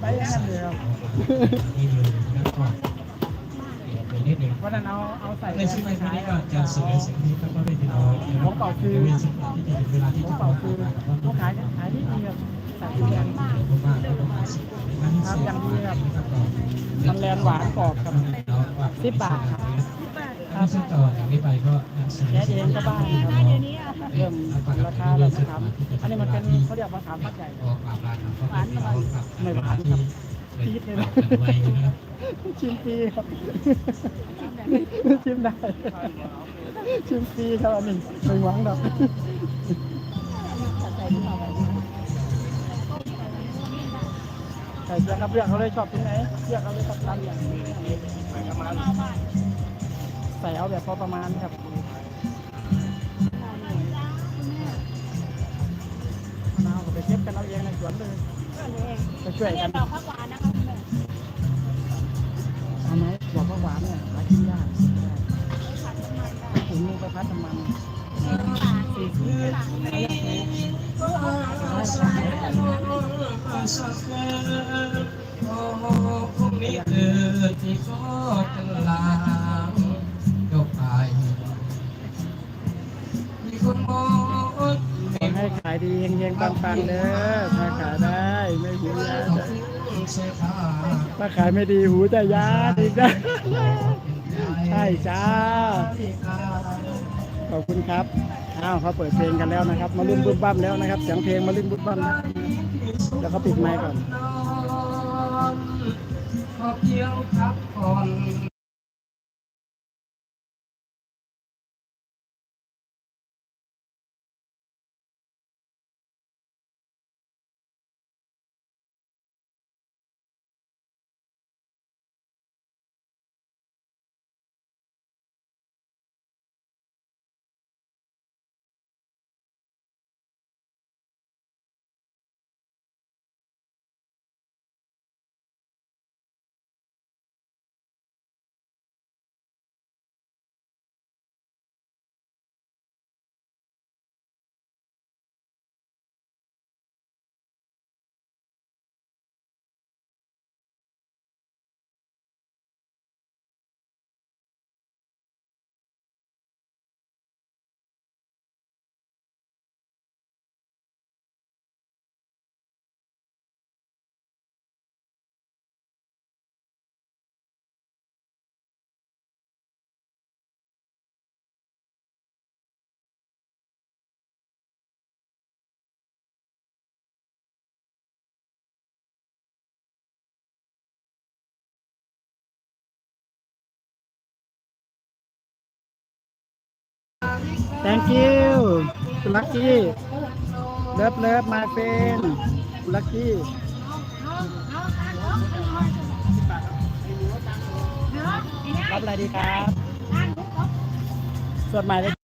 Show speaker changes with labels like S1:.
S1: ไปอย่างนั้นเลยครับ
S2: นี่เลยนะครับก็เดียวนิดนึง
S1: วันนั้นเอาเอาใส่
S2: ในช่วงนี้ก็จะสวยสิ่งนี้ก็ได้พี่น้องนะครับเวลาที่จะถึงเวลาที่
S1: ผม
S2: จะ
S1: เป่าคือเขาขายขายที่ดีครับใส่ทุเรียน
S2: มากก็มาสิบ
S1: ครับอย่างดีครับมันแลนหวานกรอบครับสิบบาทครับ
S2: ถ้าซื้อต่ออย่างนี้ไปก็ยังสวย
S1: แค่เองก็บ้านครับเริ่มราคาเราจะทำอันนี้มันเป็นเขาเรียกว่าถามพักใหญ่
S2: ออกปากร้านก็เป็นพี่น้องครับ
S1: ไม่หวานครับจี๊ดเลยนะ
S2: ไว้นะครับ
S1: ชิมฟรีครับชิมได้ชิมฟรีครับอันนี้ไม่หวังดอกใส่เสื้อครับเลือกเขาเลยชอบที่ไหนเลือเขาเลยครับร้านอย่างนี้ ใส่เอาแบบพอประมาณครับมะนาวก็ไปเก็บกันเอาเองในสวนเลยไปช่วยกัน
S3: ดอกผักหวานนะคะคุณแม่
S1: เอาไหมบอกว่าหวานเนี่ยหากินยากถุงนึงไปพัดน้ำมันสี่สิบเขาอยากรู้
S2: พรุ่งนี้เกิดที่ก็ตลาดา
S1: ยดีเฮงๆปังๆเด้อถ้าขายได้ไม่หูยาจะ
S2: เสียค่า
S1: ถ้าขายไม่ดีหูจะยาอีกนะใช่จ้า ขอบคุณครับอ้าวเขาเปิดเพลงกันแล้วนะครับ มาลุ้นบุญบั้มแล้วนะครับเสียงเพลงมาลุ้นบุญบั้มนะแล้วเขาปิดไมค์ก่อน
S2: ขอเพียงพักผ่อน
S1: thank you คุณลักกี้เลิฟเลิฟมาเฟนคุณลักกี้รับอะไรดีครับสดใหม่เลย